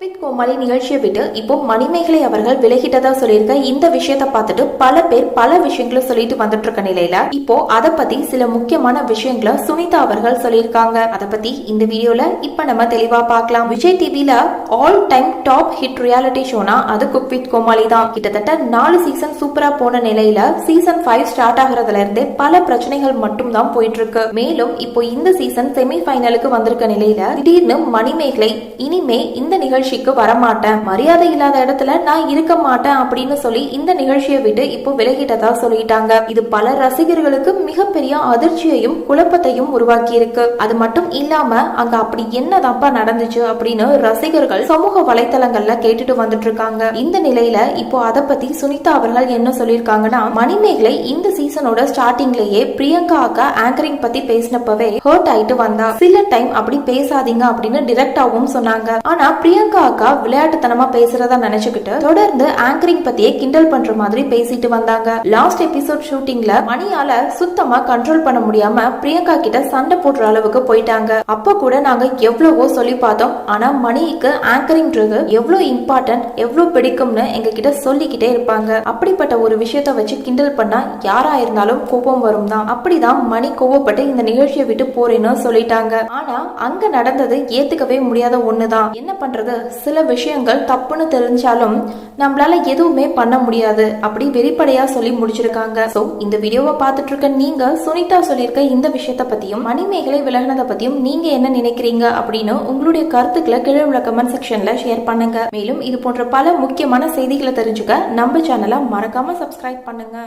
Cook with கோமாளி நிகழ்ச்சியை விட்டு இப்போ மணிமேகலை அவர்கள் விலகிட்டதா சொல்லியிருக்க இந்த விஷயத்த பார்த்துட்டு பல பேர் பல விஷயங்களை சொல்லிட்டு வந்துட்டு இருக்க நிலையில இப்போ அதை பத்தி சில முக்கியமான விஷயங்களை சுனிதா அவர்கள் சொல்லியிருக்காங்க. அதை பத்தி இந்த வீடியோல இப்ப நம்ம தெளிவா பார்க்கலாம். விஜய் டிவில all time top hit reality ஷோனா அது குக் வித் கோமாளி தான். கிட்டத்தட்ட நாலு சீசன் சூப்பரா போன நிலையில சீசன் ஃபைவ் ஸ்டார்ட் ஆகுறதுல இருந்தே பல பிரச்சனைகள் மட்டும் தான் போயிட்டு இருக்கு மேலும் இப்போ இந்த சீசன் செமி ஃபைனலுக்கு வந்திருக்க நிலையில திடீர்னு மணிமேகலை இனிமே இந்த நிகழ்ச்சிக்கு வரமாட்டேன். மரியாதை இல்லாத இடத்துல நான் இருக்க மாட்டேன் அப்படின்னு சொல்லி இந்த நிகழ்ச்சியை விட்டு இப்போ விலகிட்டதா சொல்லிட்டாங்க. இது பல ரசிகர்களுக்கு மிகப்பெரிய அதிர்ச்சியையும் குழப்பத்தையும் உருவாக்கி இருக்கு அது மட்டும் இல்லாம அங்க அப்படி என்ன தப்பா நடந்துச்சு அப்படின்னு ரசிகர்கள் சமூக வலைத்தளங்கள்ல கேட்டுட்டு வந்துட்டு இருக்காங்க. இந்த நிலையில இப்போ அதை பத்தி சுனிதா அவர்கள் என்ன சொல்லியிருக்காங்கன்னா மணிமேகலை இந்த சீசனோட ஸ்டார்டிங்லயே பிரியங்கா அக்கா ஆங்கரிங் பத்தி பேசினப்பவே ஹர்ட் ஆயிட்டு வந்தா. சில டைம் அப்படி பேசாதீங்க அப்படின்னு டிரெக்டாவும் சொன்னாங்க. ஆனா பிரியங்கா அக்கா விளையாட்டுத்தனமா பேசுறதா நினைச்சுக்கிட்டு தொடர்ந்து ஆங்கரிங் பத்தியே கிண்டல் பண்ற மாதிரி பேசிட்டு வந்தாங்க. லாஸ்ட் எபிசோட் ஷூட்டிங்ல மணியால சுத்தமா கண்ட்ரோல் பண்ண முடியாம பிரியங்கா கிட்ட சண்டை போடுற அளவுக்கு போயிட்டாங்க. அப்ப கூட நாங்க எவ்வளவோ சொல்லி பார்த்தோம். ஆனா மணிக்கு ஆங்கரிங்ன்றது எவ்வளவு இம்பார்ட்டன்ட் எவ்வளவு பிடிக்கும்னு எங்க கிட்ட சொல்லிக்கிட்டே இருப்பாங்க. அப்படிப்பட்ட ஒரு விஷயத்த வச்சு கிண்டல் பண்ணா யாரா இருந்தாலும் கோபம் வரும் தான் அப்படிதான் மணி கோவப்பட்டு இந்த நிகழ்ச்சியை விட்டு போறேன்னு சொல்லிட்டாங்க. ஆனா அங்க நடந்தது ஏத்துக்கவே முடியாத ஒண்ணுதான். என்ன பண்றது? சில விஷயங்கள் தப்புன்னு தெரிஞ்சாலும் நம்மளால எதுவுமே பண்ண முடியாது அப்படி வெளிப்படையா சொல்லி முடிச்சிருக்காங்க. சோ இந்த வீடியோவை பார்த்துட்டு இருக்க நீங்க சுனிதா சொல்லியிருக்க இந்த விஷயத்த பத்தியும் மணிமேகலை விலகினதை பத்தியும் நீங்க என்ன நினைக்கிறீங்க அப்படின்னு உங்களுடைய கருத்துக்களை கீழே உள்ள கமெண்ட் செக்ஷன்ல ஷேர் பண்ணுங்க. மேலும் இது போன்ற பல முக்கியமான செய்திகளை தெரிஞ்சுக்க நம்ம சேனலை மறக்காம சப்ஸ்கிரைப் பண்ணுங்க.